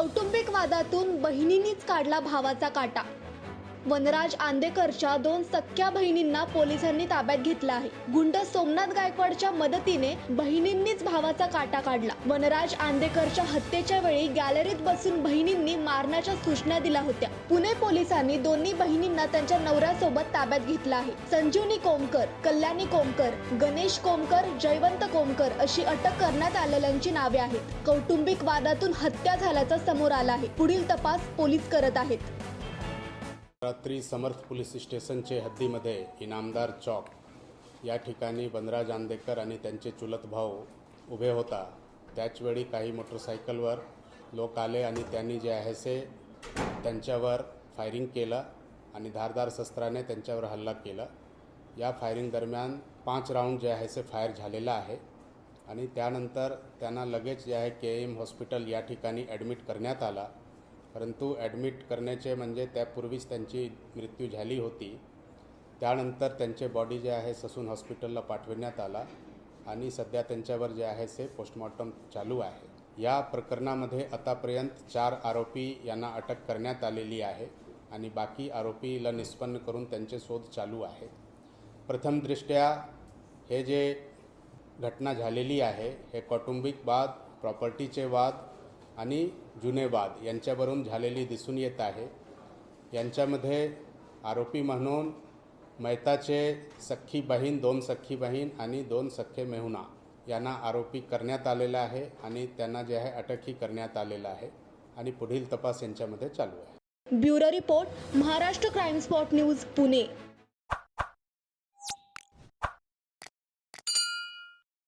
कौटुंबिक वादातून बहिणींनीच काढला भावाचा काटा. वनराज आंदेकरच्या दोन सख्या बहिणींना पोलिसांनी ताब्यात घेतलं आहे. गुंड सोमनाथ गायकवाडच्या मदतीने बहिणींनीच भावाचा काटा काढला. वनराज आंदेकरच्या हत्येच्या वेळी गॅलरीत बसून बहिणींनी मारण्याच्या सूचना दिल्या होत्या. पुणे पोलिसांनी दोन्ही बहिणींना त्यांच्या नवऱ्यासोबत ताब्यात घेतलं आहे. संजीवनी कोमकर कल्याणी कोमकर गणेश कोमकर जयवंत कोमकर अशी अटक करण्यात आलेल्यांची नावे आहेत. कौटुंबिक वादातून हत्या झाल्याचा समोर आला आहे. पुढील तपास पोलीस करत आहेत. रात्री समर्थ पोलीस स्टेशनचे हद्दीमध्ये इनामदार चौक. या ठिकाणी बंदरा जानदेकर आणि त्यांचे चुलत भाऊ उभे होता. त्याचवेळी काही मोटरसायकलवर लोक आले आणि त्यांनी जे आहे से त्यांच्यावर फायरिंग केलं आणि धारदार शस्त्राने त्यांच्यावर हल्ला केला. या फायरिंग दरम्यान पाच राऊंड जे आहे से फायर झालेला आहे आणि त्यानंतर त्यांना लगेच जे आहे के एम हॉस्पिटल या ठिकाणी ॲडमिट करण्यात आला. परंतु ॲडमिट करण्याचे म्हणजे त्यापूर्वीच त्यांची मृत्यू झाली होती. त्यानंतर त्यांचे बॉडी जे आहे ससून हॉस्पिटलला पाठविण्यात आला आणि सध्या त्यांच्यावर जे आहे ते पोस्टमॉर्टम चालू आहे. या प्रकरणामध्ये आतापर्यंत चार आरोपी यांना अटक करण्यात आलेली आहे आणि बाकी आरोपीला निष्पन्न करून त्यांचे शोध चालू आहे. प्रथमदृष्ट्या हे जे घटना झालेली आहे हे कौटुंबिक वाद प्रॉपर्टीचे वाद आणि जुनेवाद यांच्यावरून झालेली दिसून येत आहे. यांच्यामध्ये आरोपी म्हणून मैताचे सख्खी बहीण दोन सख्खी बहीण आणि दोन सख्खे मेहुणा यांना आरोपी करण्यात आलेला आहे आणि त्यांना जे आहे अटकही करण्यात आलेलं आहे आणि पुढील तपास यांच्यामध्ये चालू आहे. Bureau report Maharashtra crime spot news Pune.